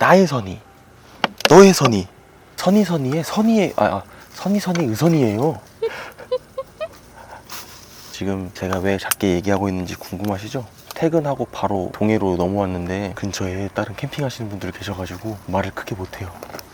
나의 선이, 너의 선이, 선이 선이의 선이의 아, 아 선이 선이 의선이에요. 지금 제가 왜 작게 얘기하고 있는지 궁금하시죠? 퇴근하고 바로 동해로 넘어왔는데 근처에 다른 캠핑하시는 분들 계셔가지고 말을 크게 못해요.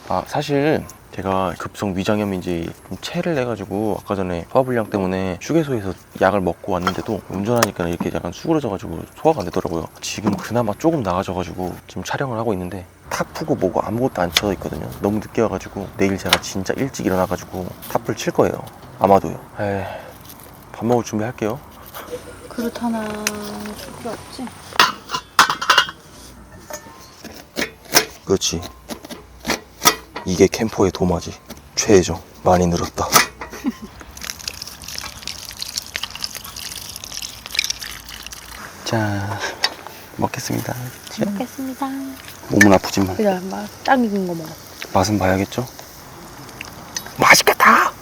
아 사실 제가 급성 위장염인지 좀 체를 내가지고 아까 전에 소화불량 때문에 휴게소에서 약을 먹고 왔는데도 운전하니까 이렇게 약간 수그러져가지고 소화가 안 되더라고요. 지금 그나마 조금 나아져가지고 지금 촬영을 하고 있는데 탑 푸고 뭐고 아무것도 안 쳐져 있거든요. 너무 늦게 와가지고 내일 제가 진짜 일찍 일어나가지고 탑을 칠 거예요. 아마도요. 에이, 밥 먹을 준비할게요. 그릇 하나 줄 필요 없지? 그렇지. 이게 캠퍼의 도마지. 최애죠. 많이 늘었다. 자, 먹겠습니다. 자, 먹겠습니다. 몸은 아프지만 그래, 막딱 익은 거 먹어. 맛은 봐야겠죠? 맛있겠다!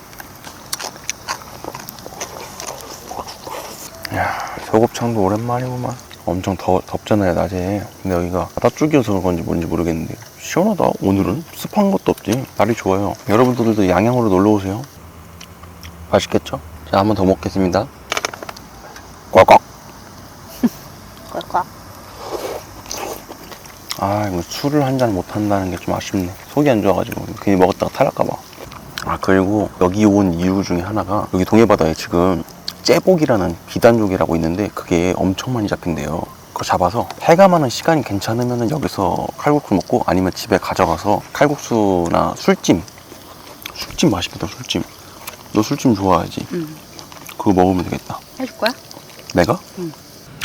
야, 소곱창도 오랜만이구만. 엄청 더, 덥잖아요, 낮에. 근데 여기가 바다 쪽이어서 그런지 뭔지 모르겠는데. 시원하다. 오늘은 습한 것도 없지. 날이 좋아요. 여러분들도 양양으로 놀러 오세요. 맛있겠죠? 자, 한 번 더 먹겠습니다. 꽉꽉! 꽉꽉. 아, 이거 술을 한 잔 못 한다는 게 좀 아쉽네. 속이 안 좋아가지고 괜히 먹었다가 탈날까봐. 아, 그리고 여기 온 이유 중에 하나가 여기 동해바다에 지금 째복이라는 비단조개라고 있는데 그게 엄청 많이 잡힌대요. 그거 잡아서 해감하는 시간이 괜찮으면 여기서 칼국수 먹고 아니면 집에 가져가서 칼국수나 술찜. 술찜 맛있겠다, 술찜. 너 술찜 좋아하지? 응. 그거 먹으면 되겠다. 해줄 거야? 내가? 응.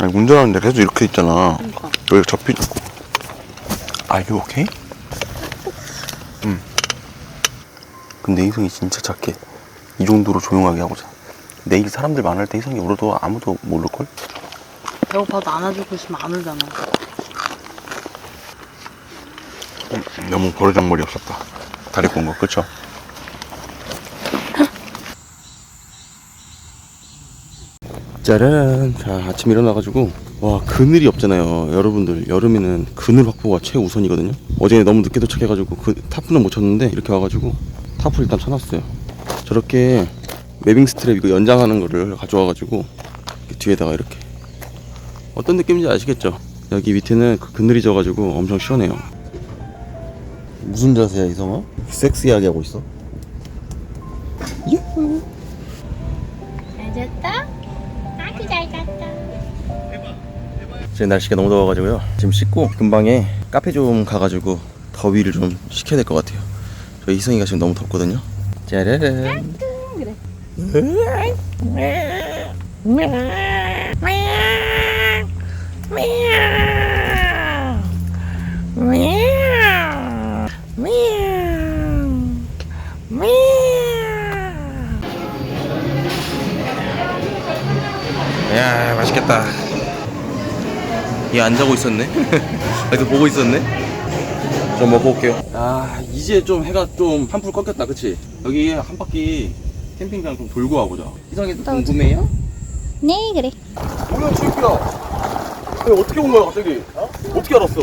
아니, 운전하는데 계속 이렇게 있잖아. 그러니까. 여기 접히 Are you okay? 응. 근데 이성이 진짜 착해. 이 정도로 조용하게 하고자. 내일 사람들 많을 때 이성이 울어도 아무도 모를걸? 배고파도 안아주고 있으면 안 울잖아. 너무 버르장머리 없었다. 다리 꼰 거, 그쵸? 짜란. 자, 아침 일어나가지고, 와, 그늘이 없잖아요. 여러분들, 여름에는 그늘 확보가 최우선이거든요. 어제 너무 늦게 도착해가지고, 그, 타프는 못 쳤는데, 이렇게 와가지고, 타프를 일단 쳐놨어요. 저렇게, 웨빙 스트랩 이거 연장하는 거를 가져와가지고, 이렇게 뒤에다가 이렇게. 어떤 느낌인지 아시겠죠? 여기 밑에는 그 그늘이 져가지고 엄청 시원해요. 무슨 자세야 이성아? 섹시하게 하고 있어? 잘 잤다? 아주 잘 잤다. 지금 날씨가 너무 더워가지고요. 지금 씻고 금방에 카페 좀 가가지고 더위를 좀 식혀야 될 것 같아요. 저희 희성이가 지금 너무 덥거든요. 짜라란. 야 맛있겠다. 얘 안 자고 있었네. 이렇게 보고 있었네. 좀 먹어볼게요. 아 이제 좀 해가 좀 한풀 꺾였다, 그치? 여기 한 바퀴 캠핑장 좀 돌고 와보자. 희성이 궁금해요? 네, 그래. 뭐야 새끼야 야, 어떻게 온 거야 갑자기 어? 떻게 알았어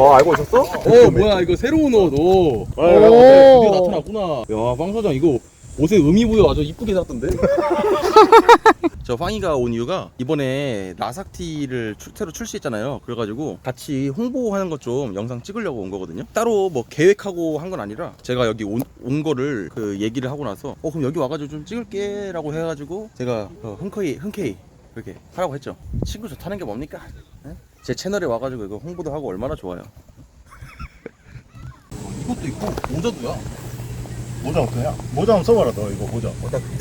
아 알고 있었어? 어 뭐야 이거 새로운 옷 오 아, 오. 드디어 나타났구나 야 빵 사장 이거 옷에 의미 부여 아주 이쁘게 샀던데? 저 빵이가 온 이유가 이번에 라삭티를 출- 새로 출시했잖아요. 그래가지고 같이 홍보하는 것 좀 영상 찍으려고 온 거거든요. 따로 뭐 계획하고 한 건 아니라 제가 여기 온, 온 거를 그 얘기를 하고 나서 어 그럼 여기 와가지고 좀 찍을게 라고 해가지고 제가 어, 흔쾌히 흔쾌히 그렇게 하라고 했죠. 친구 좋다는 게 뭡니까? 예? 제 채널에 와가지고 이거 홍보도 하고 얼마나 좋아요. 이것도 있고 모자도야 모자 어떠냐? 모자 한번 써봐라 너 이거 모자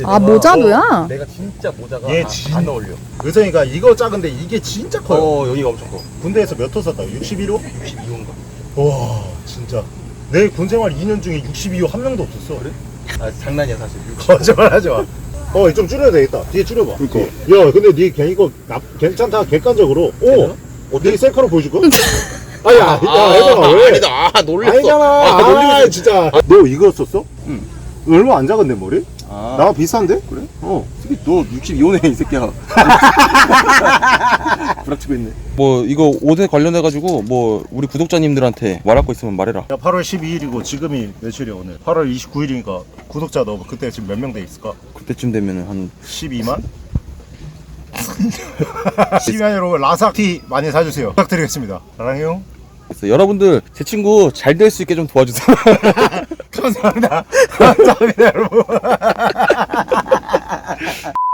아, 모자도야? 내가 진짜 모자가 얘 안- 진- 안 어울려 의성이가 이거 작은데 이게 진짜 커요 어 여기가 엄청 커 군대에서 몇 호 썼다? 61호? 62호인가 와 진짜 내 군생활 2년 중에 62호 한 명도 없었어 그래? 아 장난이야 사실 거짓말 하지 마. 어, 좀 줄여야 되겠다. 뒤에 줄여봐. 그러니까. 야, 근데 니걔 이거 나, 괜찮다. 객관적으로. 오, 어, 네 셀카로 보여줄까? 아야, 야, 해봐. 왜? 아니다 아 놀랬어 아니잖아. 아, 아, 놀리고 있어. 진짜. 너 이거 썼어? 응. 얼마 안 작은데 머리? 아, 나와 비슷한데? 그래? 어. 너 62호네 이 새끼야. 부락치고 있네. 뭐 이거 옷에 관련해 가지고 뭐 우리 구독자님들한테 말할 거 있으면 말해라. 야 8월 12일이고 지금이 며칠이야 오늘 8월 29일이니까 구독자 너 그때 지금 몇 명 돼 있을까? 그때쯤 되면은 한 12만? 12만 여러분 라삭티 많이 사주세요 부탁드리겠습니다 사랑해요 그래서 여러분들 제 친구 잘 될 수 있게 좀 도와주세요. 감사합니다 감사합니다 여러분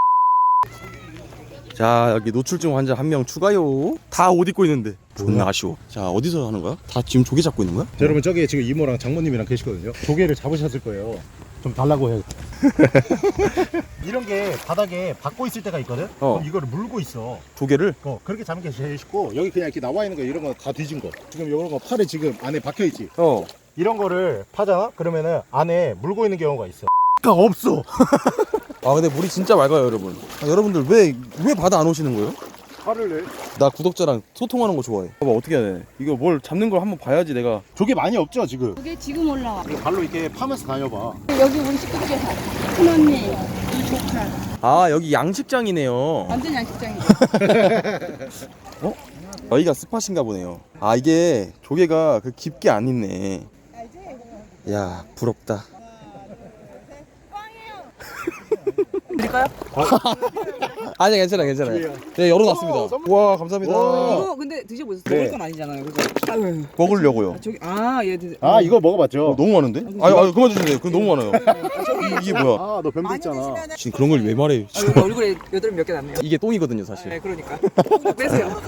자 여기 노출증 환자 한 명 추가요. 다 옷 입고 있는데. 존나 아쉬워. 자 어디서 하는 거야? 다 지금 조개 잡고 있는 거야? 자, 여러분 저기 지금 이모랑 장모님이랑 계시거든요. 조개를 잡으셨을 거예요. 좀 달라고 해요. 이런 게 바닥에 박고 있을 때가 있거든? 어. 그럼 이거를 물고 있어. 조개를? 어 그렇게 잡는 게 제일 쉽고 여기 그냥 이렇게 나와 있는 거 이런 거 다 뒤진 거. 지금 이런 거 팔에 지금 안에 박혀 있지? 어. 이런 거를 파잖아 그러면은 안에 물고 있는 경우가 있어. 가 없어 아 근데 물이 진짜 맑아요 여러분. 아, 여러분들 왜 왜 바다 안 오시는 거예요? 화를 내? 나 구독자랑 소통하는 거 좋아해. 봐봐 어떻게 해야 돼 이거 뭘 잡는 걸 한번 봐야지 내가. 조개 많이 없죠 지금? 그게 지금 올라와. 이거 발로 이렇게 파면서 다녀봐. 여기 우리 식구들 다. 큰 언니, 이 조카. 아 여기 양식장이네요. 완전 양식장이죠. 여기가 스팟인가 보네요. 아 이게 조개가 그 깊게 안 있네. 야 부럽다 드릴까요? 아니 괜찮아 괜찮아 네 열어놨습니다. 와 감사합니다 와. 이거 근데 드셔보세요. 네. 먹을 건 아니잖아요. 그죠? 아유, 먹으려고요 저기 아얘 드세요. 아 이거 먹어봤죠 어, 너무 많은데? 아유 아유 그만 주세요 그거 너무 많아요 이- 이게 뭐야 아너 변비 있잖아 지금 그런 걸 왜 말해 아, 여기 얼굴에 여드름 몇 개 났네요. 이게 똥이거든요 사실 네, 그러니까. 좀 빼세요.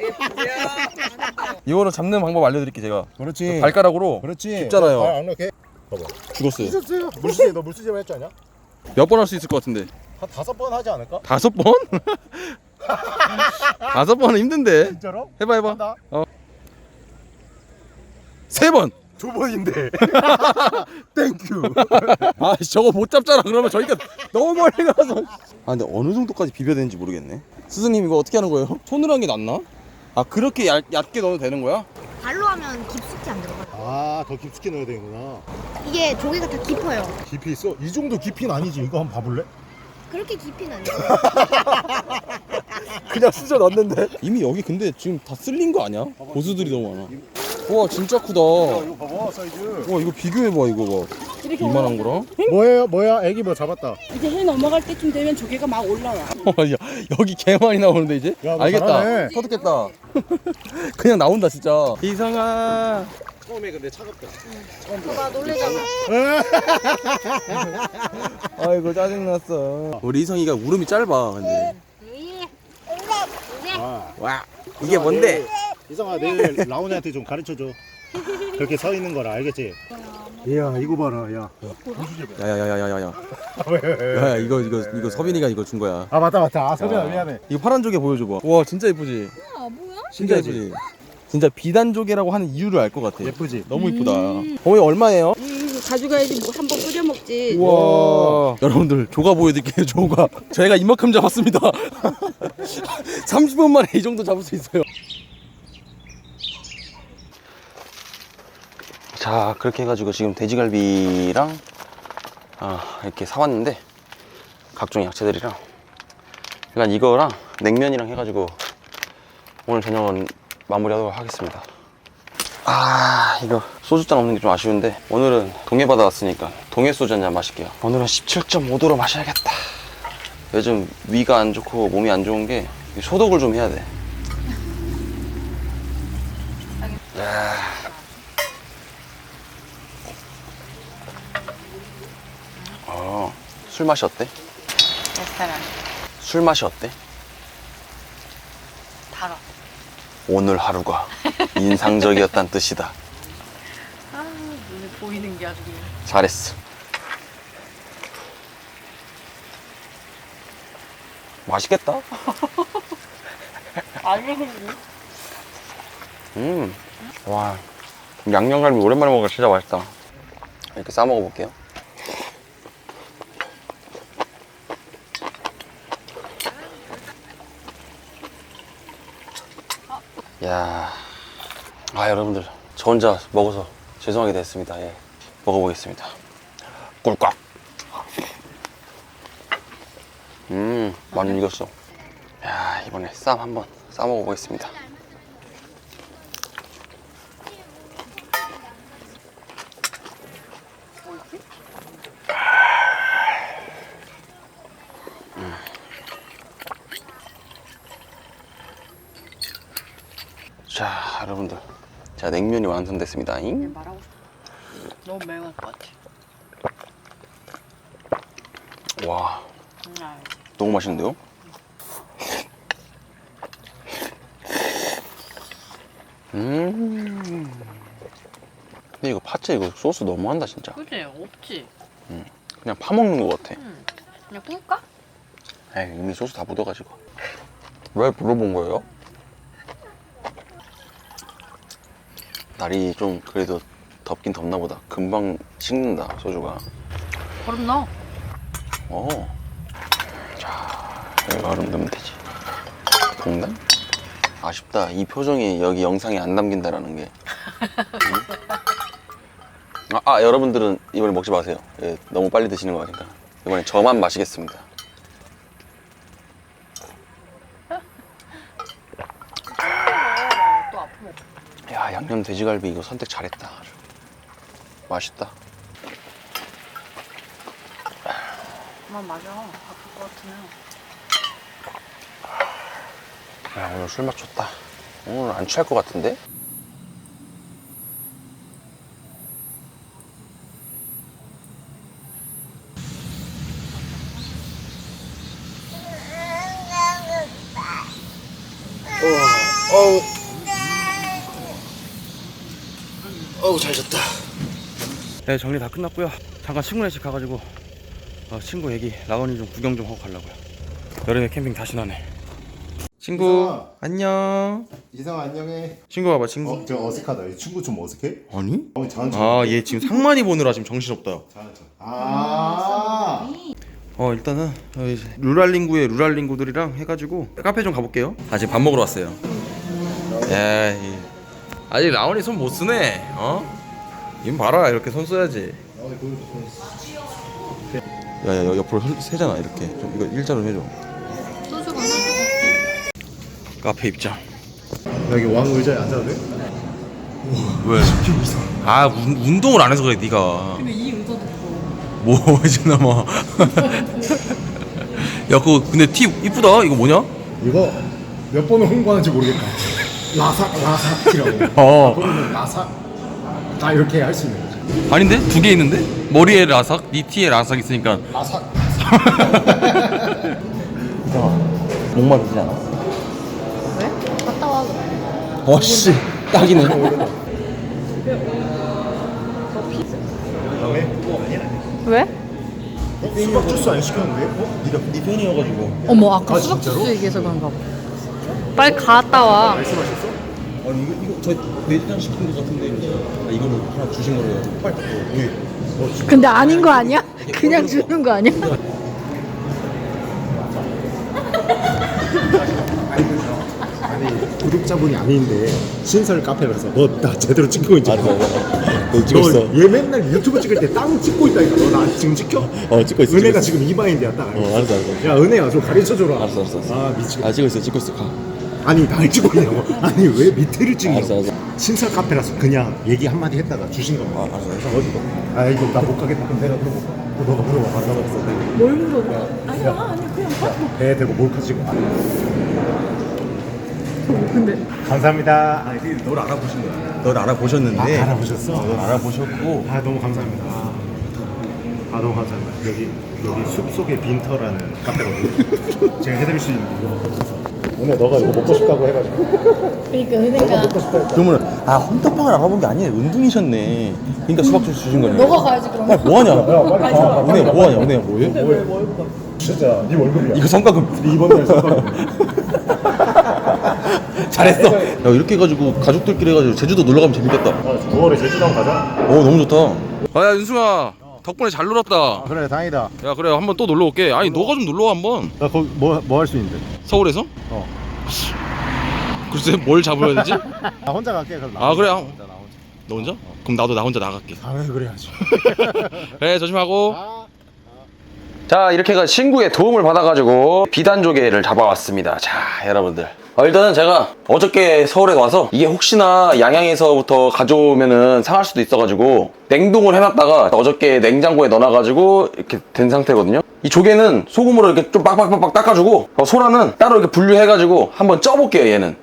예, 보세요. 이거는 잡는 방법 알려드릴게 제가 그렇지 발가락으로 그렇지 깊잖아요. 발 악력해 봐봐 죽었어요 있었어요 물수제 너 물수제 했지 않냐? 몇 번 할 수 있을 것 같은데 한 다섯 번 하지 않을까? 다섯 번? 다섯 번은 힘든데 진짜로? 해봐 해봐 한다 세 번! 두 번인데 땡큐 아 저거 못 잡잖아 그러면 저희가 너무 멀리 가서 아 근데 어느 정도까지 비벼야 되는지 모르겠네 스승님 이거 어떻게 하는 거예요? 손으로 하는 게 낫나? 아 그렇게 얇, 얇게 넣어도 되는 거야? 발로 하면 깊숙이 안 들어가요. 아 더 깊숙이 넣어야 되는구나 이게 조개가 다 깊어요. 깊이 있어? 이 정도 깊이는 아니지 이거 한번 봐볼래? 그렇게 깊이는 아니에요. 그냥 수저 넣었는데 이미 여기 근데 지금 다 쓸린 거 아니야? 고수들이 너무 많아 와 진짜 크다 와 이거 봐봐 사이즈 이거 비교해봐 이거 봐 이만한 거랑 뭐예요 뭐야 애기 뭐 잡았다 이제 해 넘어갈 때쯤 되면 조개가 막 올라와. 야, 여기 개 많이 나오는데 이제? 야, 너 알겠다. 잘하네. 터득했다. 그냥 나온다 진짜. 이상아. 처음에 근데 차갑다 나 놀래잖아. 아이고 짜증났어. 우리 이성이가 울음이 짧아. 근데. 아, 와. 이게 뭔데? 이성아 내일 라온이한테 좀 가르쳐줘 그렇게 서 있는 거라 알겠지? 이야 이거 봐라 야 야야야야야 야. 야 이거 이거 이거 서빈이가 이거 준 거야. 아 맞다 맞다 아 서빈아 야. 미안해 이거 파란 조개 보여줘봐. 와 진짜 예쁘지? 아, 뭐야? 진짜 예쁘지? 진짜 비단 조개라고 하는 이유를 알 것 같아. 예쁘지? 너무 이쁘다. 어머니 얼마예요? 음, 가져가야지 뭐 한번 끓여 먹지. 우와 여러분들 조가 보여드릴게요 조가 저희가 이만큼 잡았습니다 30분 만에 이 정도 잡을 수 있어요 자 그렇게 해가지고 지금 돼지갈비랑 아, 이렇게 사왔는데 각종 야채들이랑 일단 이거랑 냉면이랑 해가지고 오늘 저녁은 마무리하도록 하겠습니다 아 이거 소주잔 없는 게 좀 아쉬운데 오늘은 동해 바다 왔으니까 동해 소주 한잔 마실게요 오늘은 17.5도로 마셔야겠다 요즘 위가 안 좋고 몸이 안 좋은 게 소독을 좀 해야 돼 야. 어, 술 맛이 어때? 레스토랑 술 맛이 어때? 달아. 오늘 하루가 인상적이었단 뜻이다 아 눈에 보이는 게 아주 그냥. 잘했어. 맛있겠다. 아니 음, 와, 양념갈비 오랜만에 먹으니까 진짜 맛있다. 이렇게 싸 먹어볼게요. 야, 아 여러분들 저 혼자 먹어서 죄송하게 됐습니다. 예, 먹어보겠습니다. 꿀꺽. 음, 많이 익었어. 야, 이번에 쌈 한번 싸 먹어보겠습니다. 음. 자, 여러분들. 자, 냉면이 완성됐습니다. 잉? 말하고 싶어. 너무 매울 것 같아. 와, 음. 너무 맛있는데요? 음. 근데 이거 파채 이거 소스 너무한다 진짜. 그지? 없지? 그냥 파 먹는 것 같아. 응. 그냥 꿀까? 에이, 이미 소스 다 묻어가지고. 왜 물어본 거예요? 날이 좀 그래도 덥긴 덥나 보다. 금방 식는다 소주가. 얼음 넣어. 어. 자, 이거 얼음 넣으면 되지. 동단? 아쉽다. 이 표정이 여기 영상에 안 담긴다라는 게. 응? 아, 아, 여러분들은 이번에 먹지 마세요. 예, 너무 빨리 드시는 거니까. 이번에 저만 마시겠습니다. 양념 돼지갈비 이거 선택 잘했다. 맛있다. 그만 맞아. 아플 것 같으면. 야, 오늘 술맛 좋다. 오늘 안 취할 것 같은데? 어우, 어우, 잘 잤다. 네, 정리 다 끝났고요. 잠깐 친구네 집 가가지고 어, 친구 애기 라건이 좀 구경 좀 하고 가려고요. 여름에 캠핑 다시 나네. 친구 이상아. 안녕. 이상 안녕해. 친구 봐봐 친구. 어, 저 어색하다. 이 친구 좀 어색해? 아니? 어, 잘한 척. 아얘 지금 상만이 보느라 지금 정신없다. 척. 아. 어 일단은 어, 루랄링구의 루랄링구들이랑 해가지고 카페 좀 가볼게요. 아 지금 밥 먹으러 왔어요. 야, 이- 아직 라온이 손 못 쓰네. 어? 이건 봐라 이렇게 손 써야지. 야야 옆으로 손 세잖아 이렇게. 좀 이거 일자로 해줘. 카페 입장. 여기 왕 의자에 앉아도 돼? 왜? 아 운, 운동을 안 해서 그래 네가. 근데 이 의자도 무거워. 뭐 이제나마. 야 그거 근데 티 이쁘다. 이거 뭐냐? 이거 몇 번을 홍보하는지 모르겠다. 라삭 라삭이라고. 어. 그러면 라삭 다 이렇게 할 수 있는 거지. 아닌데 두 개 있는데 머리에 라삭, 니 티에 라삭 있으니까 라삭. 목마르지 않아? 왜? 갔다 와. 어씨 딱이네. 그다음에 왜? 수박 주스 안 시켰는데? 어? 네가 네 팬이어가지고. 어머 아까 아, 수박 진짜로? 주스 얘기해서 그런가 봐. 빨리 갔다 와. 말씀하셨어? 아니 이거 이거 저 내장 시킨 거 같은데 아, 이거를 하나 주신 거래요. 빨리 갖고. 왜? 근데 아닌 거 아니야? 그냥 주는 거 아니야? 아니 구독자분이 아닌데 신설 카페라서 너 나 제대로 찍고 있지? 알았어. 너 너얘 맨날 유튜브 찍을 때 땅 찍고 있다니까 너 나 지금 찍혀? 어 찍고 있어. 은혜가 지금 이마인드야 딱 알고 어 알았어 알았어. 야 은혜야 좀 가르쳐줘라 알았어, 알았어, 알았어. 아 미치겠다 아 찍고 있어 찍고 있어 가. 아니 날 찍고 있냐고 아니 왜 밑에를 찍냐고 알았어, 알았어. 신설 카페라서 그냥 얘기 한마디 했다가 주신 거야 아 알았어 알았어. 어디가? 아 이거 나 못 가겠다 그럼 내가 물어볼까? 어, 너가 물어봐 내가 없어 뭘 물어봐? 아니야 아니 그냥 배 대고 몰카 찍어 근데 감사합니다 아, 널 알아보신 거야. 널 알아보셨는데. 아, 알아보셨어? 널 알아보셨고. 아 너무 감사합니다 아, 아 너무 감사합니다 여기 여기 숲속의 빈터라는 카페거든요 제가 해드릴 수 있는 거 오늘 너가 이거 먹고 싶다고 해가지고 그러니까 은혜가 먹고 싶다 했다 그러면 아 헌터팡을 알아본 게 아니네 은둥이셨네. 그러니까 수박 주스 주신 거네. 너가 가야지 그럼. 아 뭐하냐? 야 빨리 가 은혜 뭐하냐? 은혜 뭐해? 진짜 네 월급이야 이거 성과금. 이번 달 성과금 잘했어. 야 이렇게 해가지고 가족들끼리 해가지고 제주도 놀러 가면 재밌겠다. 아, 9월에 제주도 한번 가자 오 너무 좋다. 아야 윤승아 덕분에 잘 놀았다. 그래 다행이다 야 그래 한번 또 놀러 올게. 아니 너가 좀 놀러 와 한번. 나 거기 뭐뭐 할 수 있는데 서울에서? 어. 글쎄 뭘 잡아야 되지? 나 혼자 갈게 그럼 나 아, 그래? 혼자, 나 혼자 너 혼자? 그럼 나도 나 혼자 나갈게. 아 그래야지 그래 조심하고. 아. 자 이렇게 해서 친구의 도움을 받아가지고 비단 조개를 잡아왔습니다 자 여러분들 어, 일단은 제가 어저께 서울에 와서 이게 혹시나 양양에서부터 가져오면은 상할 수도 있어가지고 냉동을 해놨다가 어저께 냉장고에 넣어놔가지고 이렇게 된 상태거든요. 이 조개는 소금으로 이렇게 좀 빡빡빡빡 닦아주고 어, 소라는 따로 이렇게 분류해가지고 한번 쪄볼게요 얘는.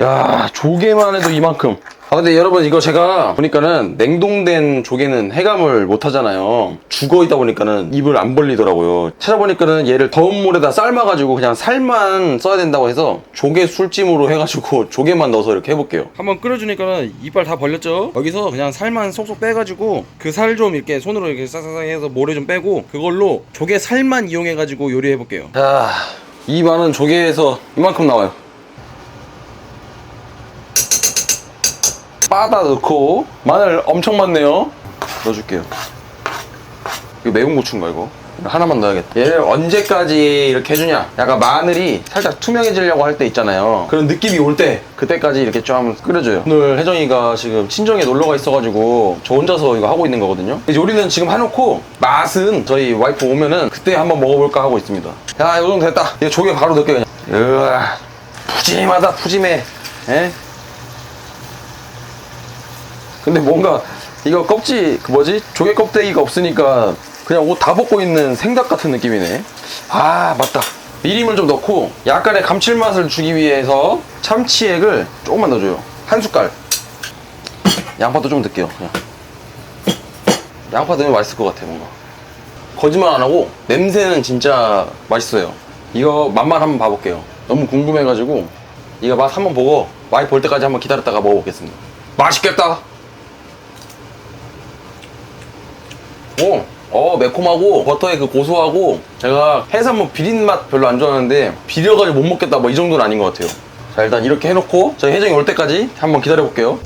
야 조개만 해도 이만큼 아 근데 여러분 이거 제가 보니까는 냉동된 조개는 해감을 못 하잖아요. 죽어 있다 보니까는 입을 안 벌리더라고요. 찾아보니까는 얘를 더운 물에다 삶아가지고 그냥 살만 써야 된다고 해서 조개 술찜으로 해가지고 조개만 넣어서 이렇게 해볼게요. 한번 끓여주니까는 이빨 다 벌렸죠? 여기서 그냥 살만 쏙쏙 빼가지고 그 살 좀 이렇게 손으로 이렇게 싹싹싹 해서 모래 좀 빼고 그걸로 조개 살만 이용해가지고 요리해볼게요. 자이 많은 조개에서 이만큼 나와요 빠다 넣고 마늘 엄청 많네요. 넣어줄게요. 이거 매운 고추인가 이거? 하나만 넣어야겠다. 얘를 언제까지 이렇게 해주냐? 약간 마늘이 살짝 투명해지려고 할 때 있잖아요. 그런 느낌이 올 때 그때까지 이렇게 좀 끓여줘요. 오늘 혜정이가 지금 친정에 놀러가 있어가지고 저 혼자서 이거 하고 있는 거거든요. 요리는 지금 해놓고 맛은 저희 와이프 오면은 그때 한번 먹어볼까 하고 있습니다. 야 이거 정도 됐다. 이제 조개 바로 넣을게 그냥. 으아 푸짐하다 푸짐해. 에? 근데 뭔가 이거 껍질 그 뭐지? 조개 껍데기가 없으니까 그냥 옷 다 벗고 있는 생닭 같은 느낌이네. 아 맞다. 미림을 좀 넣고 약간의 감칠맛을 주기 위해서 참치액을 조금만 넣어줘요. 한 숟갈. 양파도 좀 넣을게요 그냥. 양파 넣으면 맛있을 것 같아 뭔가. 거짓말 안 하고 냄새는 진짜 맛있어요. 이거 맛만 한번 봐볼게요. 너무 궁금해가지고. 이거 맛 한번 보고 와이프 볼 때까지 한번 기다렸다가 먹어보겠습니다. 맛있겠다 오, 어 매콤하고 버터의 그 고소하고 제가 해산물 비린 맛 별로 안 좋아하는데 비려가지고 못 먹겠다 뭐 이 정도는 아닌 것 같아요. 자 일단 이렇게 해놓고 저희 혜정이 올 때까지 한번 기다려 볼게요.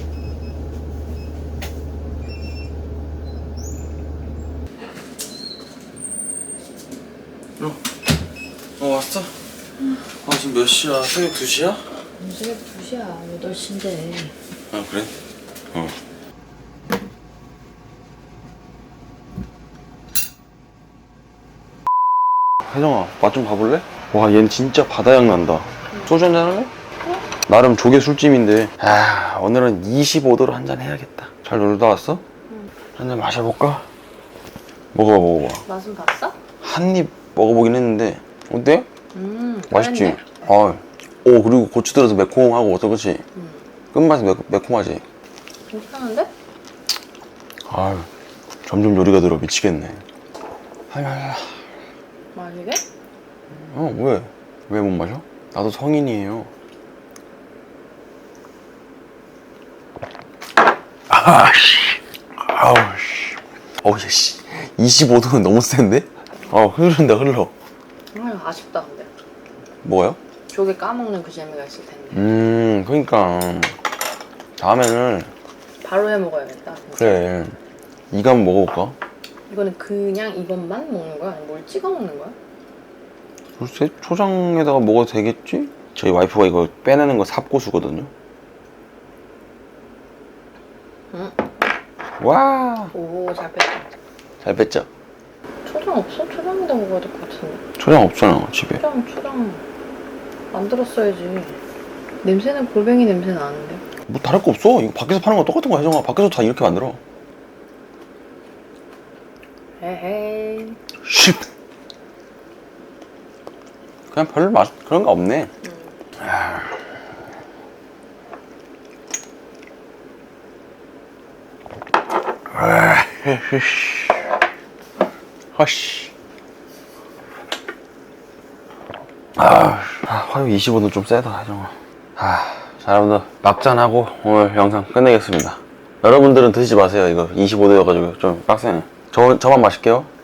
어, 어 왔어? 아 지금 몇 시야? 새벽 2시야? 새벽 2시야 8시인데 아 그래? 어. 혜정아 맛 좀 봐볼래? 와 얘는 진짜 바다향 난다 소주 한잔 할래? 나름 조개 술찜인데 아 오늘은 25도로 한 잔 해야겠다 잘 놀다 왔어? 한 잔 마셔볼까? 먹어봐 먹어봐 맛은 봤어? 한 입 먹어보긴 했는데 어때? 음 맛있지? 아, 오 그리고 고추 들어서 매콤하고 어떠 그치? 끝맛이 매, 매콤하지? 괜찮은데? 아유 점점 요리가 들어 미치겠네 하야야 맛이게? 어 왜? 왜 못 마셔? 나도 성인이에요 아씨 아우씨 어우씨 25도는 너무 센데? 어 흐른다 흘러 아 아쉽다 근데 뭐요? 조개 까먹는 그 재미가 있을 텐데 음 그러니까 다음에는 바로 해 먹어야겠다. 그래 이거 한번 먹어볼까? 이거는 그냥 이것만 먹는 거야? 아니면 뭘 찍어 먹는 거야? 글쎄 초장에다가 먹어도 되겠지? 저희 와이프가 이거 빼내는 거 삽고수거든요 응. 와, 오 잘 뺐다 잘 뺐죠? 초장 없어? 초장에다 먹어야 될 것 같은데 초장 없잖아, 집에. 초장 초장 만들었어야지 냄새는 골뱅이 냄새 나는데 뭐 다를 거 없어. 이거 밖에서 파는 거 똑같은 거야, 혜정아. 밖에서 다 이렇게 만들어. 에헤이 쉿! 그냥 별 맛, 그런 거 없네. 아. 아, 흐흐. 허씨. 아, 아, 화요 25도 좀 세다, 혜정아. 아, 자, 여러분들, 막잔하고 오늘 영상 끝내겠습니다. 여러분들은 드시지 마세요, 이거. 25도여가지고 좀 빡세네. 저, 저만 마실게요.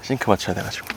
싱크 맞춰야 돼가지고.